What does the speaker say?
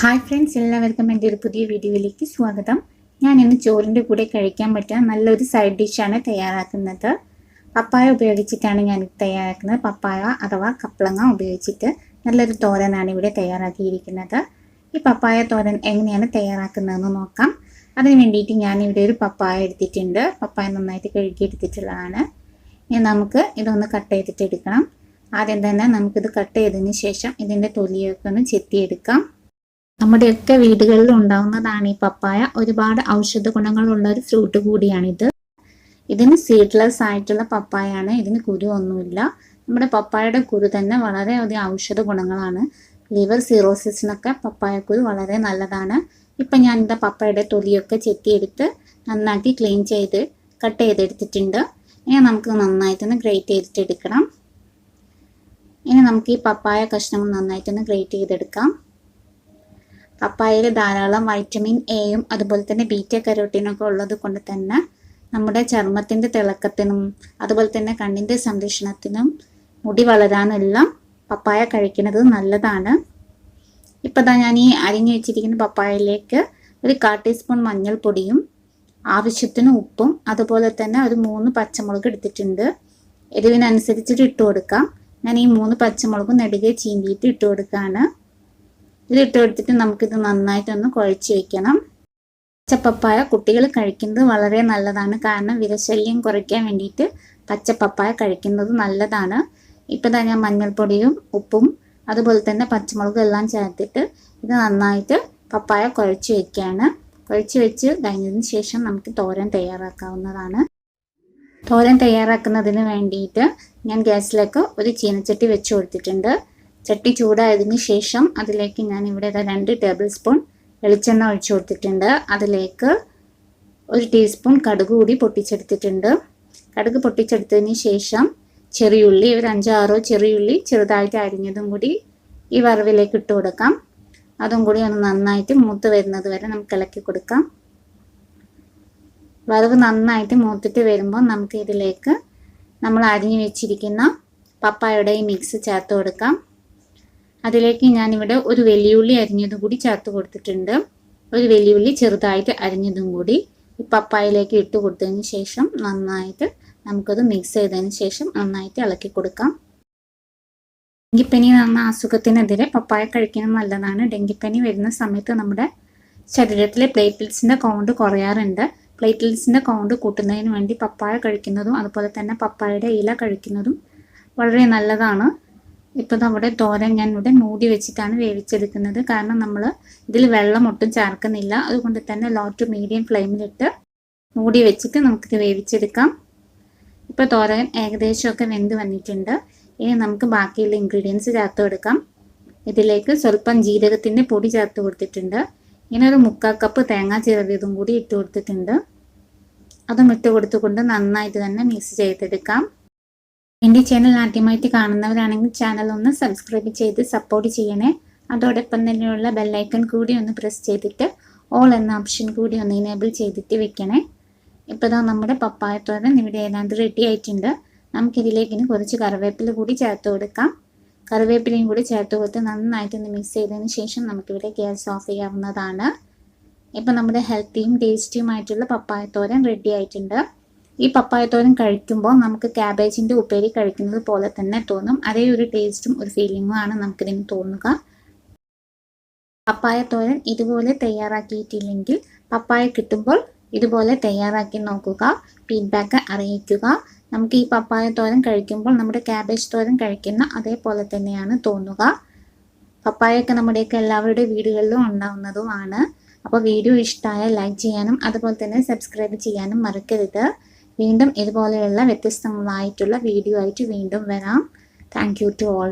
Hi friends എല്ലാവർക്കും എന്റെ ഒരു പുതിയ വീഡിയോയിലേക്ക് സ്വാഗതം. ഞാൻ ഇന്ന് ചോറിന്റെ കൂടെ കഴിക്കാൻ പറ്റുന്ന നല്ലൊരു സൈഡ് ഡിഷാണ് തയ്യാറാക്കുന്നത്. പപ്പായ ഉപയോഗിച്ചിട്ടാണ് ഞാൻ തയ്യാറാക്കുന്നത്. പപ്പായ അഥവാ കപ്പളങ്ങ ഉപയോഗിച്ചിട്ട് നല്ലൊരു തോരനാണ് ഇവിടെ തയ്യാറാക്കിയിരിക്കുന്നത്. ഈ പപ്പായ തോരൻ എങ്ങനെയാണ് തയ്യാറാക്കുന്നതെന്ന് നോക്കാം. അതിന് വേണ്ടിയിട്ട് ഞാൻ ഇവിടെ ഒരു പപ്പായ എടുത്തിട്ടുണ്ട്. പപ്പായ നന്നായിട്ട് കഴുകി എടുത്തിട്ടുള്ളതാണ്. ഇനി നമുക്ക് ഇതൊന്ന് കട്ട് ചെയ്തിട്ട് എടുക്കണം. ആദ്യം തന്നെ നമുക്കിത് കട്ട് ചെയ്തതിന് ശേഷം ഇതിന്റെ തൊലിയൊക്കെ ഒന്ന് ചെത്തിയെടുക്കാം. നമ്മുടെയൊക്കെ വീടുകളിൽ ഉണ്ടാവുന്നതാണ് ഈ പപ്പായ. ഒരുപാട് ഔഷധ ഗുണങ്ങളുള്ള ഒരു ഫ്രൂട്ട് കൂടിയാണിത്. ഇതിന് സീഡ്ലെസ് ആയിട്ടുള്ള പപ്പായാണ്. ഇതിന് കുരു ഒന്നുമില്ല. നമ്മുടെ പപ്പായയുടെ കുരു തന്നെ വളരെ അധികം ഔഷധ ഗുണങ്ങളാണ്. ലിവർ സിറോസിസിനൊക്കെ പപ്പായക്കുരു വളരെ നല്ലതാണ്. ഇപ്പം ഞാൻ എന്താ പപ്പായയുടെ തൊലിയൊക്കെ ചെത്തിയെടുത്ത് നന്നാക്കി ക്ലീൻ ചെയ്ത് കട്ട് ചെയ്തെടുത്തിട്ടുണ്ട്. ഇനി നമുക്ക് നന്നായിട്ടൊന്ന് ഗ്രേറ്റ് ചെയ്തിട്ടെടുക്കണം. ഇനി നമുക്ക് ഈ പപ്പായ കഷ്ണങ്ങൾ നന്നായിട്ടൊന്ന് ഗ്രേറ്റ് ചെയ്തെടുക്കാം. പപ്പായയിൽ ധാരാളം വൈറ്റമിൻ എയും അതുപോലെ തന്നെ ബീറ്റ കരോട്ടീനും ഒക്കെ ഉള്ളത് കൊണ്ട് തന്നെ നമ്മുടെ ചർമ്മത്തിന്റെ തിളക്കത്തിനും അതുപോലെ തന്നെ കണ്ണിന്റെ സംരക്ഷണത്തിനും മുടി വളരാനെല്ലാം പപ്പായ കഴിക്കുന്നത് നല്ലതാണ്. ഇപ്പം ദാ ഞാൻ ഈ അരിഞ്ഞു വെച്ചിരിക്കുന്ന പപ്പായയിലേക്ക് ഒരു കാ ടീസ്പൂൺ മഞ്ഞൾപ്പൊടിയും ആവശ്യത്തിന് ഉപ്പും അതുപോലെ തന്നെ ഒരു മൂന്ന് പച്ചമുളക് എടുത്തിട്ടുണ്ട്. എരിവിനനുസരിച്ചിട്ട് ഇട്ട് കൊടുക്കാം. ഞാൻ ഈ മൂന്ന് പച്ചമുളകും നെടുകെ ചീന്തിയിട്ട് ഇട്ട് കൊടുക്കുകയാണ് ഇതിട്ട് കൊടുത്തിട്ട് നമുക്കിത് നന്നായിട്ടൊന്ന് കുഴച്ച് വെക്കണം. പച്ചപ്പപ്പായ കുട്ടികൾ കഴിക്കുന്നത് വളരെ നല്ലതാണ്. കാരണം വിരശല്യം കുറയ്ക്കാൻ വേണ്ടിയിട്ട് പച്ചപ്പപ്പായ കഴിക്കുന്നത് നല്ലതാണ്. ഇപ്പം തന്നെ ഞാൻ മഞ്ഞൾപ്പൊടിയും ഉപ്പും അതുപോലെ തന്നെ പച്ചമുളകും എല്ലാം ചേർത്തിട്ട് ഇത് നന്നായിട്ട് പപ്പായ കുഴച്ച് വെക്കുകയാണ് കുഴച്ച് വെച്ച് കഴിഞ്ഞതിന് ശേഷം നമുക്ക് തോരൻ തയ്യാറാക്കാവുന്നതാണ്. തോരൻ തയ്യാറാക്കുന്നതിന് വേണ്ടിയിട്ട് ഞാൻ ഗ്യാസിലേക്ക് ഒരു ചീനച്ചട്ടി വെച്ച് കൊടുത്തിട്ടുണ്ട്. ചട്ടി ചൂടായതിന് ശേഷം അതിലേക്ക് ഞാൻ ഇവിടെ രണ്ട് ടേബിൾ സ്പൂൺ വെളിച്ചെണ്ണ ഒഴിച്ചു കൊടുത്തിട്ടുണ്ട്. അതിലേക്ക് ഒരു ടീസ്പൂൺ കടുക് കൂടി പൊട്ടിച്ചെടുത്തിട്ടുണ്ട്. കടുക് പൊട്ടിച്ചെടുത്തതിന് ശേഷം ചെറിയുള്ളി ഒരു അഞ്ചാറോ ചെറിയുള്ളി ചെറുതായിട്ട് അരിഞ്ഞതും കൂടി ഈ വറവിലേക്ക് ഇട്ട് കൊടുക്കാം. അതും കൂടി ഒന്ന് നന്നായിട്ട് മൂത്ത് വരുന്നത് വരെ നമുക്ക് ഇളക്കി കൊടുക്കാം. വറവ് നന്നായിട്ട് മൂത്തിട്ട് വരുമ്പോൾ നമുക്ക് ഇതിലേക്ക് നമ്മൾ അരിഞ്ഞു വെച്ചിരിക്കുന്ന പപ്പായുടെ മിക്സ് ചേർത്ത് കൊടുക്കാം. അതിലേക്ക് ഞാനിവിടെ ഒരു വെല്ലുള്ളി അരിഞ്ഞതും കൂടി ചേർത്ത് കൊടുത്തിട്ടുണ്ട്. ഒരു വെല്ലുള്ളി ചെറുതായിട്ട് അരിഞ്ഞതും കൂടി ഈ പപ്പായയിലേക്ക് ഇട്ട് കൊടുത്തതിന് ശേഷം നന്നായിട്ട് നമുക്കത് മിക്സ് ചെയ്തതിന് ശേഷം നന്നായിട്ട് ഇളക്കി കൊടുക്കാം. ഡെങ്കിപ്പനി എന്ന അസുഖത്തിനെതിരെ പപ്പായ കഴിക്കുന്നത് നല്ലതാണ്. ഡെങ്കിപ്പനി വരുന്ന സമയത്ത് നമ്മുടെ ശരീരത്തിലെ പ്ലേറ്റ്ലെറ്റ്സിന്റെ കൗണ്ട് കുറയാറുണ്ട്. പ്ലേറ്റ്ലെറ്റ്സിന്റെ കൗണ്ട് കൂട്ടുന്നതിന് വേണ്ടി പപ്പായ കഴിക്കുന്നതും അതുപോലെ തന്നെ പപ്പായയുടെ ഇല കഴിക്കുന്നതും വളരെ നല്ലതാണ്. ഇപ്പോൾ നമ്മുടെ തോരൻ ഞാൻ ഇവിടെ മൂടി വെച്ചിട്ടാണ് വേവിച്ചെടുക്കുന്നത്. കാരണം നമ്മൾ ഇതിൽ വെള്ളം ഒട്ടും ചേർക്കുന്നില്ല. അതുകൊണ്ട് തന്നെ ലോ ടു മീഡിയം ഫ്ലെയിമിലിട്ട് മൂടി വെച്ചിട്ട് നമുക്കിത് വേവിച്ചെടുക്കാം. ഇപ്പോൾ തോരൻ ഏകദേശമൊക്കെ വെന്ത് വന്നിട്ടുണ്ട്. ഇനി നമുക്ക് ബാക്കിയുള്ള ഇൻഗ്രീഡിയൻസ് ചേർത്ത് കൊടുക്കാം. ഇതിലേക്ക് സ്വല്പം ജീരകത്തിന്റെ പൊടി ചേർത്ത് കൊടുത്തിട്ടുണ്ട്. ഇങ്ങനെ ഒരു മുക്കാൽ കപ്പ് തേങ്ങ ചിരവിയതും കൂടി ഇട്ട് കൊടുത്തിട്ടുണ്ട്. അതും ഇട്ട് കൊടുത്തുകൊണ്ട് നന്നായിട്ട് തന്നെ മിക്സ് ചെയ്തെടുക്കാം. എന്റെ ചാനൽ ആദ്യമായിട്ട് കാണുന്നവരാണെങ്കിൽ ചാനൽ ഒന്ന് സബ്സ്ക്രൈബ് ചെയ്ത് സപ്പോർട്ട് ചെയ്യണേ. അതോടൊപ്പം തന്നെയുള്ള ബെല്ലൈക്കൺ കൂടി ഒന്ന് പ്രസ് ചെയ്തിട്ട് ഓൾ എന്ന ഓപ്ഷൻ കൂടി ഒന്ന് ഇനേബിൾ ചെയ്തിട്ട് വെക്കണേ. ഇപ്പോൾ ഇതാ നമ്മുടെ പപ്പായത്തോരൻ ഇവിടെ ഏതാണ്ട് റെഡി ആയിട്ടുണ്ട്. നമുക്കിതിലേക്ക് ഇനി കുറച്ച് കറിവേപ്പില കൂടി ചേർത്ത് കൊടുക്കാം. കറിവേപ്പിലയും കൂടി ചേർത്ത് കൊടുത്ത് നന്നായിട്ടൊന്ന് മിക്സ് ചെയ്തതിന് ശേഷം നമുക്കിവിടെ ഗ്യാസ് ഓഫ് ചെയ്യാവുന്നതാണ്. ഇപ്പം നമ്മുടെ ഹെൽത്തിയും ടേസ്റ്റിയുമായിട്ടുള്ള പപ്പായത്തോരൻ റെഡി ആയിട്ടുണ്ട്. ഈ പപ്പായ തോരൻ കഴിക്കുമ്പോൾ നമുക്ക് ക്യാബേജിന്റെ ഉപ്പേരി കഴിക്കുന്നത് പോലെ തന്നെ തോന്നും. അതേ ഒരു ടേസ്റ്റും ഒരു ഫീലിങ്ങും ആണ് നമുക്കിതിന് തോന്നുക. പപ്പായത്തോരൻ ഇതുപോലെ തയ്യാറാക്കിയിട്ടില്ലെങ്കിൽ പപ്പായ കിട്ടുമ്പോൾ ഇതുപോലെ തയ്യാറാക്കി നോക്കുക ഫീഡ്ബാക്ക് അറിയിക്കുക. നമുക്ക് ഈ പപ്പായ തോരൻ കഴിക്കുമ്പോൾ നമ്മുടെ ക്യാബേജ് തോരൻ കഴിക്കുന്ന അതേപോലെ തന്നെയാണ് തോന്നുക. പപ്പായൊക്കെ നമ്മുടെയൊക്കെ എല്ലാവരുടെ വീടുകളിലും ഉണ്ടാവുന്നതുമാണ് അപ്പോൾ വീഡിയോ ഇഷ്ടമായ ലൈക്ക് ചെയ്യാനും അതുപോലെ തന്നെ സബ്സ്ക്രൈബ് ചെയ്യാനും മറക്കരുത്. വീണ്ടും ഇതുപോലെയുള്ള വ്യത്യസ്തങ്ങളായിട്ടുള്ള വീഡിയോ ആയിട്ട് വീണ്ടും വരാം. Thank you to all